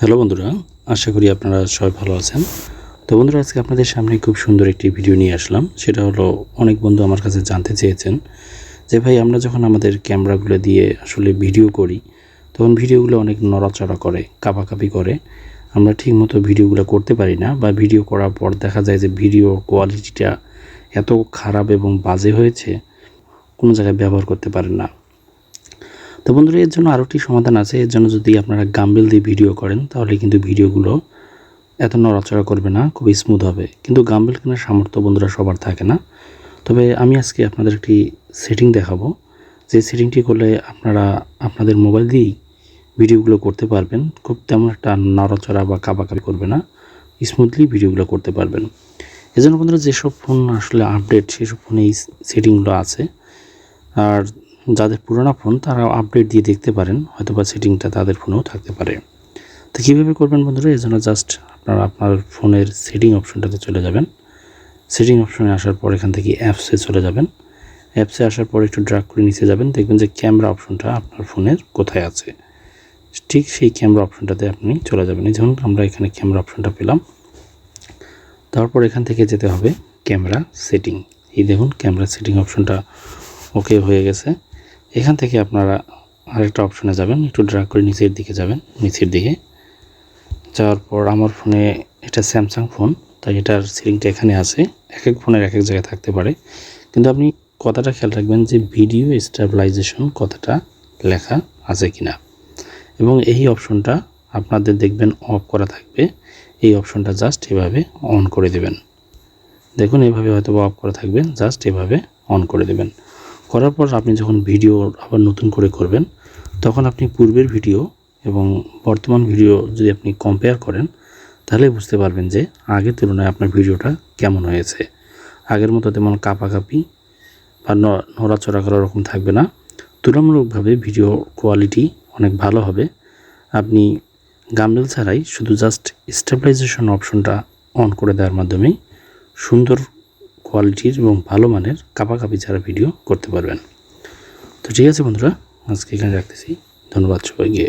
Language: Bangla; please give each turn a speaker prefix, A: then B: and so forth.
A: হ্যালো বন্ধুরা, আশা করি আপনারা সবাই ভালো আছেন। তো বন্ধুরা, আজকে আপনাদের সামনে খুব সুন্দর একটি ভিডিও নিয়ে আসলাম। সেটা হলো অনেক বন্ধু আমার কাছে জানতে চেয়েছেন যে, ভাই, আমরা যখন আমাদের ক্যামেরাগুলো দিয়ে আসলে ভিডিও করি, তখন ভিডিওগুলো অনেক নড়াচড়া করে, কাঁপাকাঁপি করে। আমরা ঠিকমতো ভিডিওগুলো করতে পারি না বা ভিডিও করার পর দেখা যায় যে, ভিডিও কোয়ালিটিটা এত খারাপ এবং বাজে হয়েছে, কোনো জায়গায় ব্যবহার করতে পারেন না। তো বন্ধুরা, এর জন্য আরও একটি সমাধান আছে। এর জন্য যদি আপনারা গাম্বেল দিয়ে ভিডিও করেন, তাহলে কিন্তু ভিডিওগুলো এত নড়াচড়া করবে না, খুবই স্মুথ হবে। কিন্তু গাম্বেল কেনার সামর্থ্য বন্ধুরা সবার থাকে না। তবে আমি আজকে আপনাদের একটি সেটিং দেখাবো। যে সেটিংটি করলে আপনারা আপনাদের মোবাইল দিয়েই ভিডিওগুলো করতে পারবেন। খুব তেমন একটা নড়াচড়া বা কাবাকাবি করবে না। স্মুথলি ভিডিওগুলো করতে পারবেন। এজন্য বন্ধুরা, যেসব ফোন আসলে আপডেট সেসব ফোনে এই সেটিংগুলো আছে। আর যাদের পুরোনো ফোন তারা আপডেট দিয়ে দেখতে পারেন হয়তো বা সেটিংটা তাদের ফোনেও থাকতে পারে। তো কীভাবে করবেন বন্ধুরা? এই জন্য জাস্ট আপনারা আপনার ফোনের সেটিং অপশনটাতে চলে যাবেন। সেটিং অপশনে আসার পর এখান থেকে অ্যাপসে চলে যাবেন। অ্যাপসে আসার পর একটু ড্রাগ করে নিচে যাবেন, দেখবেন যে ক্যামেরা অপশনটা আপনার ফোনের কোথায় আছে। ঠিক সেই ক্যামেরা অপশনটাতে আপনি চলে যাবেন। এই যেমন আমরা এখানে ক্যামেরা অপশনটা পেলাম। তারপর এখান থেকে যেতে হবে ক্যামেরা সেটিং এই দেখুন ক্যামেরা সেটিং অপশনটা ওকে হয়ে গেছে। এখান থেকে আপনারা আরেকটা অপশনে যাবেন, একটু ড্রাগ করে নিচের দিকে যাবেন, নিচের দিকে। যাওয়ার পর আমার ফোনে এটা স্যামসাং ফোন তাই এটার সিলিংটা এখানে আছে। এক এক ফোনের এক এক জায়গায় থাকতে পারে। কিন্তু আপনি কথাটা খেয়াল রাখবেন যে ভিডিও স্টেবিলাইজেশন কথাটা লেখা আছে কিনা। এবং এই অপশনটা আপনাদের দেখবেন অফ করা থাকবে। এই অপশনটা জাস্ট এভাবে অন করে দেবেন। দেখুন, এভাবে হয়তো অফ করা থাকবে জাস্ট এভাবে অন করে দেবেন। করার পর আপনি যখন ভিডিও আবার নতুন করে করবেন, তখন আপনি পূর্বের ভিডিও এবং বর্তমান ভিডিও যদি আপনি কম্পেয়ার করেন, তাহলে বুঝতে পারবেন যে আগের তুলনায় আপনার ভিডিওটা কেমন হয়েছে। আগের মতো তেমন কাঁপাকাঁপি বা নড়াচড়া করা রকম থাকবে না। তুলনামূলকভাবে ভিডিও কোয়ালিটি অনেক ভালো হবে। আপনি গাম্বেল ছাড়াই শুধু জাস্ট স্টেবিলাইজেশন অপশনটা অন করে দেওয়ার মাধ্যমেই সুন্দর কোয়ালিটির এবং ভালো মানের কাপাকাপি ছাড়া ভিডিও করতে পারবেন। তো ঠিক আছে বন্ধুরা, আজকে এখানে রাখতেছি। ধন্যবাদ সবাইকে।